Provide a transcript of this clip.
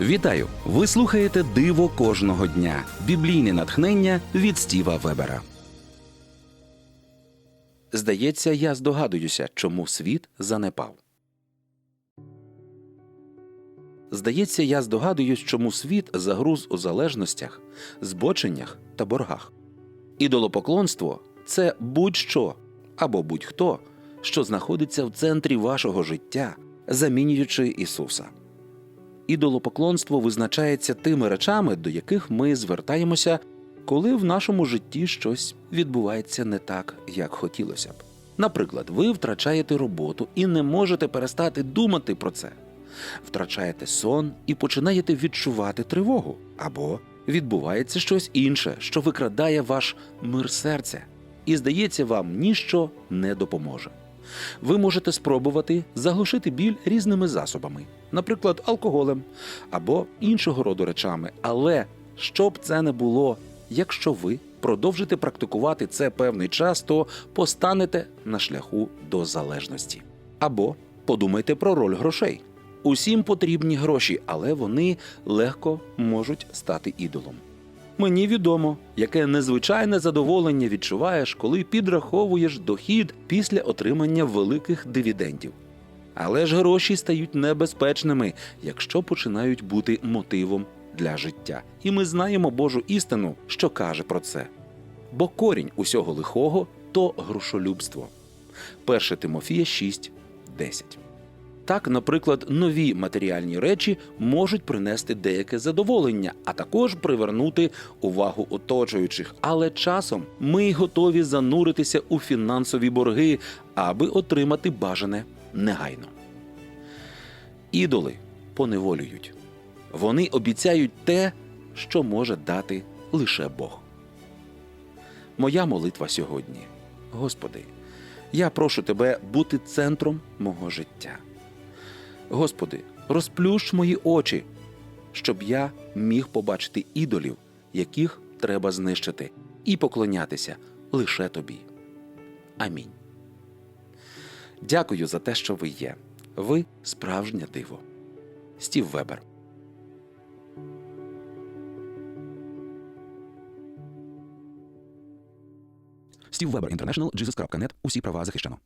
Вітаю! Ви слухаєте Диво кожного дня. Біблійне натхнення від Стіва Вебера. Здається, я здогадуюся, чому світ занепав. Здається, я здогадуюсь, чому світ загруз у залежностях, збоченнях та боргах. Ідолопоклонство це будь-що або будь-хто, що знаходиться в центрі вашого життя, замінюючи Ісуса. Ідолопоклонство визначається тими речами, до яких ми звертаємося, коли в нашому житті щось відбувається не так, як хотілося б. Наприклад, ви втрачаєте роботу і не можете перестати думати про це. Втрачаєте сон і починаєте відчувати тривогу, або відбувається щось інше, що викрадає ваш мир серця, і здається, вам ніщо не допоможе. Ви можете спробувати заглушити біль різними засобами, наприклад, алкоголем або іншого роду речами. Але що б це не було, якщо ви продовжите практикувати це певний час, то постанете на шляху до залежності. Або подумайте про роль грошей. Усім потрібні гроші, але вони легко можуть стати ідолом. Мені відомо, яке незвичайне задоволення відчуваєш, коли підраховуєш дохід після отримання великих дивідендів. Але ж гроші стають небезпечними, якщо починають бути мотивом для життя. І ми знаємо Божу істину, що каже про це. Бо корінь усього лихого то грошолюбство. 1 Тимофія 6, 10. Так, наприклад, нові матеріальні речі можуть принести деяке задоволення, а також привернути увагу оточуючих. Але часом ми готові зануритися у фінансові борги, аби отримати бажане негайно. Ідоли поневолюють. Вони обіцяють те, що може дати лише Бог. Моя молитва сьогодні. Господи, я прошу тебе бути центром мого життя. Господи, розплющ мої очі, щоб я міг побачити ідолів, яких треба знищити, і поклонятися лише тобі. Амінь. Дякую за те, що ви є. Ви справжнє диво. Стів Вебер. Стів Вебер Jesus.net. Усі права захищено.